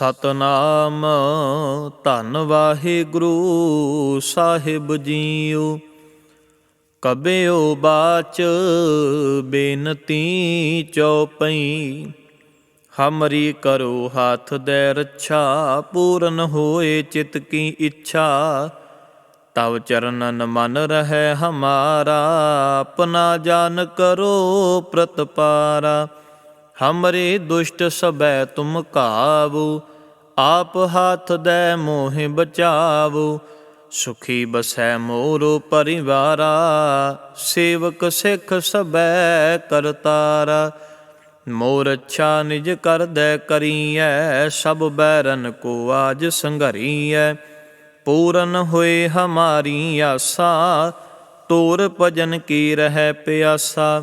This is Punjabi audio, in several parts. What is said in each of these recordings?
ਸਤਨਾਮ। ਧੰਨ ਵਾਹਿਗੁਰੂ ਸਾਹਿਬ ਜੀਓ। ਕਬਿਓ ਬਾਚ ਬੇਨਤੀ ਚਉਪਈ। ਹਮਰੀ ਕਰੋ ਹਾਥ ਦੇ ਰੱਛਾ, ਪੂਰਨ ਹੋਏ ਚਿਤ ਕੀ ਇੱਛਾ। ਤਵ ਚਰਨਨ ਮਨ ਰਹਿ ਹਮਾਰਾ, ਆਪਣਾ ਜਾਨ ਕਰੋ ਪ੍ਰਤਪਾਰਾ। ਹਮਰੇ ਦੁਸ਼ਟ ਸਬੈ ਤੁਮ ਕਾਬੂ ਆਪ ਹੱਥ ਦੇ ਮੋਹਿ ਬਚਾਵੋ, ਸੁਖੀ ਬਸੈ ਮੋਰੋ ਪਰਿਵਾਰਾ, ਸੇਵਕ ਸਿੱਖ ਸਬੈ ਕਰਤਾਰਾ ਮੋਰ ਅੱਛਾ ਨਿਜ ਕਰਦੈ ਕਰੀਐ, ਸਭ ਬੈਰਨ ਕੋ ਆਜ ਸੰਘਰੀਐ। ਪੂਰਨ ਹੋਏ ਹਮਾਰੀ ਆਸਾ, ਤੋਰ ਭਜਨ ਕੀ ਰਹਿ ਪਿਆਸਾ।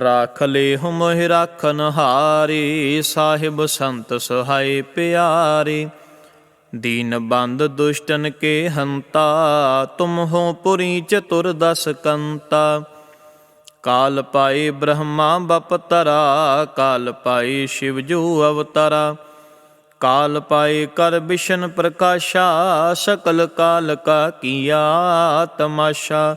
ਰਾਖ ਲੇ ਹੁਮ ਹਿ ਰਾਖਨ ਹਾਰੇ, ਸਾਹਿਬ ਸੰਤ ਸਹਾਈ ਪਿਆਰੇ। ਦੀਨ ਬੰਦ ਦੁਸ਼ਟਨ ਕੇ ਹੰਤਾ, ਤੁਮ ਹੋ ਪੁਰੀ ਚਤੁਰ ਦਸ ਕੰਤਾ। ਕਾਲ ਪਾਏ ਬ੍ਰਹਮਾ ਬਪਤਰਾ ਕਾਲ ਪਾਏ ਸ਼ਿਵ ਜੋ ਅਵਤਾਰਾ। ਕਾਲ ਪਾਏ ਕਰ ਵਿਸ਼ਨ ਪ੍ਰਕਾਸ਼ਾ, ਸਕਲ ਕਾਲ ਕਾ ਕੀਆ ਤਮਾਸ਼ਾ।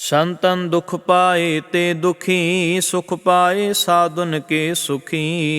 ਸੰਤਨ ਦੁਖ ਪਾਏ ਤੇ ਦੁਖੀ ਸੁਖ ਪਾਏ ਸਾਧੁਨ ਕੇ ਸੁਖੀ।